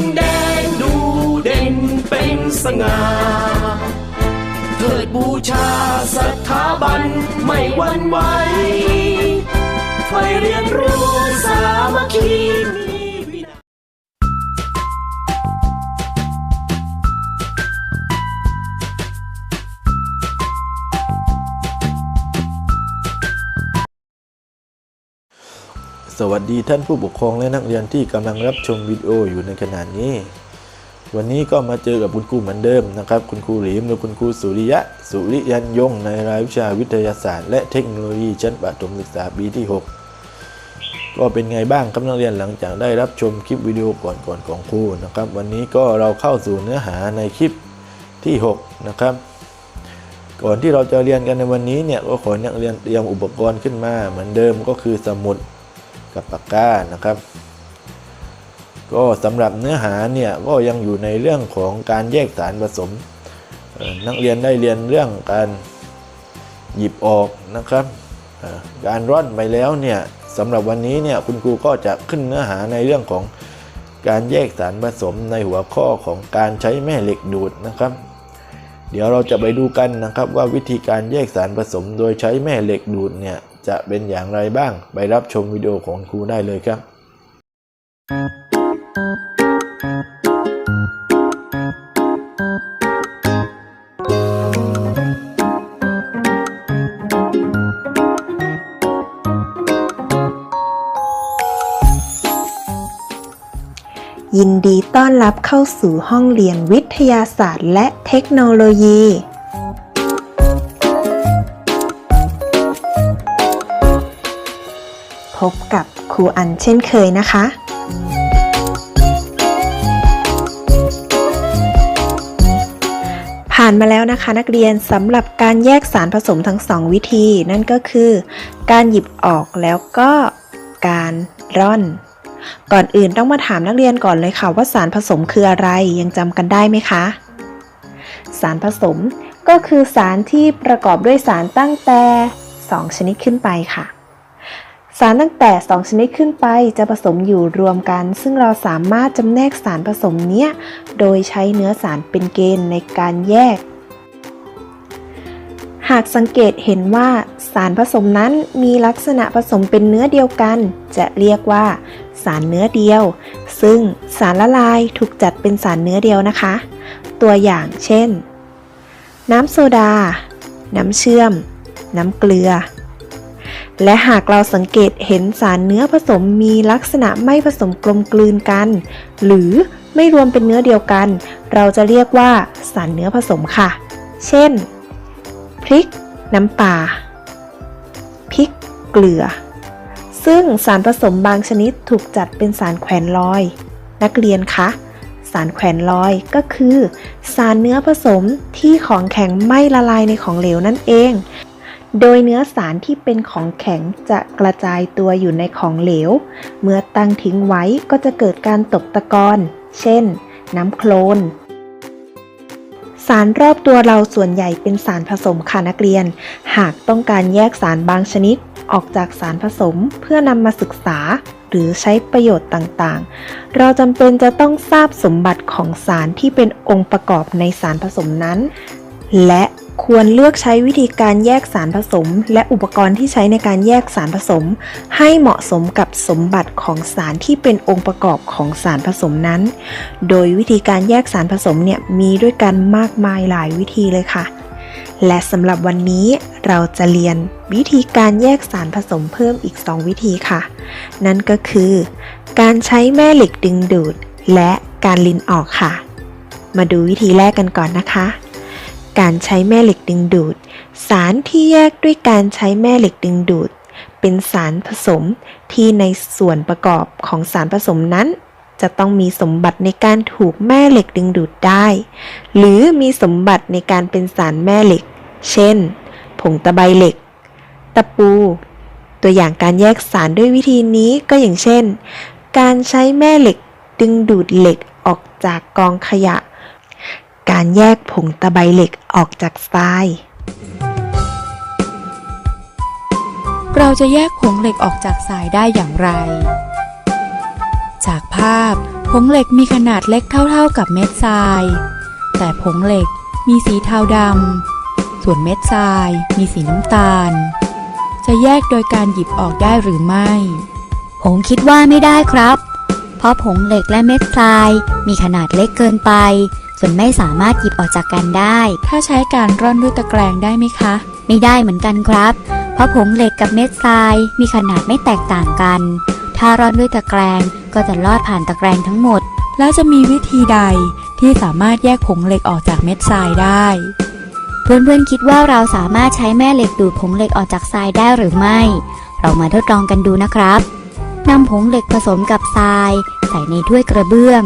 งแดงดูเด่นเป็นสง่าเถิดบูชาสถาบันไม่หวั่นไหวไฟเรียนรู้สามัคคี สวัสดีท่านผู้ปกครองและนักเรียนที่กำลังรับชมวิดีโออยู่ในขณะนี้ วันนี้ก็มาเจอกับคุณครูเหมือนเดิมนะครับ คุณครูหลีมหรือคุณครูสุริยะ สุริยันยง ในรายวิชาวิทยาศาสตร์ และเทคโนโลยีชั้นประถมศึกษาปีที่ 6 ก็เป็นไงบ้างครับนักเรียนหลังจากได้รับชมคลิปวิดีโอก่อนๆของครูนะครับ วันนี้ก็เราเข้าสู่เนื้อหาในคลิปที่ 6 นะครับก่อนที่เราจะเรียนกันในวันนี้เนี่ยก็ขอให้นักเรียนเตรียมอุปกรณ์ขึ้นมาเหมือนเดิมก็คือสมุด กับปากกานะครับ ก็สำหรับเนื้อหาเนี่ยก็ยังอยู่ในเรื่องของการแยกสารผสม นักเรียนได้เรียนเรื่องการหยิบออกนะครับ การร่อนไปแล้วเนี่ยสำหรับวันนี้เนี่ยคุณครูก็จะขึ้นเนื้อหาในเรื่องของการแยกสารผสมในหัวข้อของการใช้แม่เหล็กดูดนะครับ เดี๋ยวเราจะไปดูกันนะครับว่าวิธีการแยกสารผสมโดยใช้แม่เหล็กดูดเนี่ยจะเป็นอย่างไรบ้าง ไปรับชมวิดีโอของครูได้เลยครับ ยินดีต้อนรับเข้าสู่ห้องเรียนวิทยาศาสตร์และเทคโนโลยี พบกับครูอันเช่นเคยนะคะ ผ่านมาแล้วนะคะนักเรียนสำหรับการแยกสารผสมทั้งสองวิธี นั่นก็คือ การหยิบออกแล้วก็การร่อน ก่อนอื่นต้องมาถามนักเรียนก่อนเลยค่ะว่าสารผสมคืออะไรยังจำกันได้ไหมคะ สารผสมก็คือสารที่ประกอบด้วยสารตั้งแต่ 2 ชนิดขึ้นไปค่ะ สารตั้งแต่ 2 ชนิดขึ้นไปจะผสมอยู่รวมกัน ซึ่งเราสามารถจำแนกสารผสมเนี้ยโดยใช้เนื้อสารเป็นเกณฑ์ในการแยก หากสังเกตเห็นว่าสารผสมนั้นมีลักษณะผสมเป็นเนื้อเดียวกัน จะเรียกว่า สารเนื้อเดียว ซึ่งสารละลายถูกจัดเป็นสารเนื้อเดียวนะคะ ตัวอย่างเช่น น้ำโซดา น้ำเชื่อม น้ำเกลือ และหากเราสังเกตเห็นสารเนื้อผสมมีลักษณะไม่ผสมกลมกลืนกัน หรือไม่รวมเป็นเนื้อเดียวกัน เราจะเรียกว่าสารเนื้อผสมค่ะ เช่น พริก น้ำปลาพริก เกลือ ซึ่งสารผสมบางชนิดถูกจัดเป็นสารแขวนลอย นักเรียนคะสารแขวนลอยก็คือ สารเนื้อผสมที่ของแข็งไม่ละลายในของเหลวนั่นเอง โดยเนื้อสารที่เป็นของแข็งจะกระจายตัวอยู่ในของเหลว เมื่อตั้งทิ้งไว้ก็จะเกิดการตกตะกอน เช่น น้ำโคลน สารรอบตัวเราส่วนใหญ่เป็นสารผสมค่ะนักเรียน หากต้องการแยกสารบางชนิดออกจากสารผสมเพื่อนำมาศึกษา หรือใช้ประโยชน์ต่างๆ เราจำเป็นจะต้องทราบสมบัติของสารที่เป็นองค์ประกอบในสารผสมนั้น และควรเลือกใช้วิธีการแยกสารผสม และอุปกรณ์ที่ใช้ในการแยกสารผสม ให้เหมาะสมกับสมบัติ ของสารที่เป็นองค์ประกอบของสารผสมนั้น โดยวิธีการแยกสารผสมเนี่ยมีด้วยกันมากมายหลายวิธีเลยค่ะ และสำหรับวันนี้เราจะเรียนวิธีการแยกสารผสมเพิ่มอีก 2 วิธีค่ะ นั่นก็คือ การใช้แม่เหล็กดึงดูด และการลินออกค่ะ มาดูวิธีแรกกันก่อนนะคะ การใช้แม่เหล็กดึงดูด สารที่แยกด้วยการใช้แม่เหล็กดึงดูด เป็นสารผสมที่ในส่วนประกอบของสารผสมนั้น จะต้องมีสมบัติในการถูกแม่เหล็กดึงดูดได้ หรือมีสมบัติในการเป็นสารแม่เหล็ก เช่น ผงตะไบเหล็ก ตะปู ตัวอย่างการแยกสารด้วยวิธีนี้ก็อย่างเช่น การใช้แม่เหล็กดึงดูดเหล็กออกจากกองขยะ การแยกผงตะไบเหล็กออกจากทราย เราจะแยกผงเหล็กออกจากสายได้อย่างไร จากภาพผงเหล็กมีขนาดเล็กเท่าๆกับเม็ดทราย แต่ผงเหล็กมีสีเทาดำ ส่วนเม็ดทรายมีสีน้ำตาล จะแยกโดยการหยิบออกได้หรือไม่ ผมคิดว่าไม่ได้ครับ เพราะผงเหล็กและเม็ดทรายมีขนาดเล็กเกินไปจนไม่สามารถหยิบออกจากกันได้ ถ้าใช้การร่อนด้วยตะแกรงได้ไหมคะ ไม่ได้เหมือนกันครับ เพราะผงเหล็กกับเม็ดทรายมีขนาดไม่แตกต่างกัน ถ้าร่อนด้วยตะแกรงก็จะลอดผ่านตะแกรงทั้งหมด แล้วจะมีวิธีใดที่สามารถแยกผงเหล็กออกจากเม็ดทรายได้ เพื่อนๆคิดว่าเราสามารถใช้แม่เหล็กดูดผงเหล็กออกจากทรายได้หรือไม่ เรามาทดลองกันดูนะครับนำผงเหล็กผสมกับทราย ใส่ในถ้วยกระเบื้อง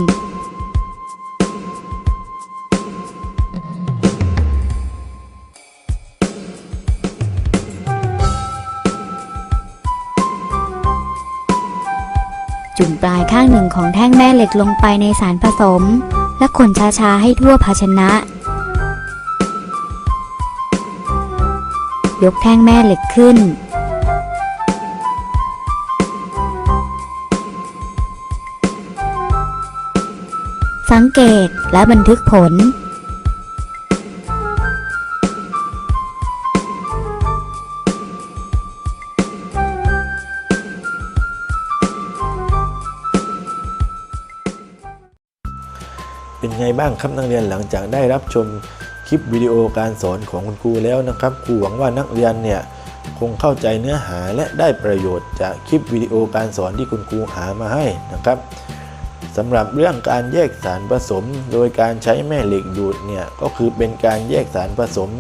จุ่มปลายข้างหนึ่งของแท่งแม่เหล็กลงไปในสารผสม และคนช้าๆให้ทั่วภาชนะ ยกแท่งแม่เหล็กขึ้น สังเกตและบันทึกผล เป็นไงบ้างครับนักเรียนหลังจากได้รับชมคลิปวิดีโอการสอนของคุณครูแล้วนะครับครูหวังว่านักเรียนเนี่ยคงเข้าใจเนื้อหาและได้ประโยชน์จากคลิปวิดีโอการสอนที่คุณครูหามาให้นะครับสำหรับเรื่องการแยกสารผสม โดยการใช้แม่เหล็กดูดเนี่ยก็คือเป็นการแยกสารผสม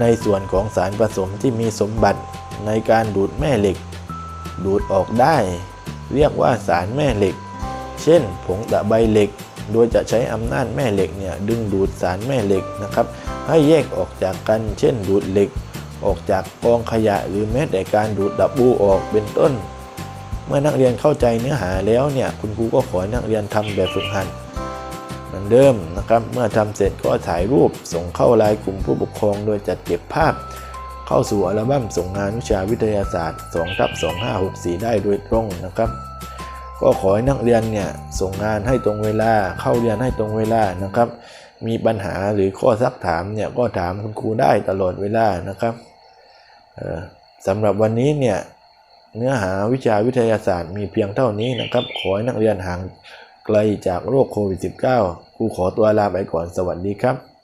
ในส่วนของสารผสมที่มีสมบัติในการดูดแม่เหล็ก ดูดออกได้ เรียกว่าสารแม่เหล็ก เช่น ผงตะไบเหล็ก โดยจะใช้อำนาจแม่เหล็กเนี่ยดึงดูดสารแม่เหล็กนะครับให้แยกออกจากกัน เช่นดูดเหล็ก ออกจากกองขยะหรือแม้แต่การดูดดับบูออกเป็นต้น เมื่อนักเรียนเข้าใจเนื้อหาแล้วเนี่ยคุณครูก็ขอให้นักเรียนทำแบบฝึกหัดเหมือนเดิมนะครับเมื่อทำเสร็จก็ถ่ายรูปส่งเข้าไลน์กลุ่มผู้ปกครอง โดยจัดเก็บภาพ เข้าสู่อัลบั้มส่งงานวิชาวิทยาศาสตร์2ทับ2564 ได้โดยตรงนะครับ ก็ขอให้นักเรียนเนี่ยส่งงานให้ตรงเวลาเข้าเรียนให้ตรงเวลานะครับ มีปัญหาหรือข้อซักถามเนี่ยก็ถามคุณครูได้ตลอดเวลานะครับสำหรับวันนี้เนี่ยเนื้อหาวิชาวิทยาศาสตร์มีเพียงเท่านี้นะครับ ขอให้นักเรียนห่างไกลจากโรคโควิด -19 ครูขอตัวลาไปก่อนสวัสดีครับ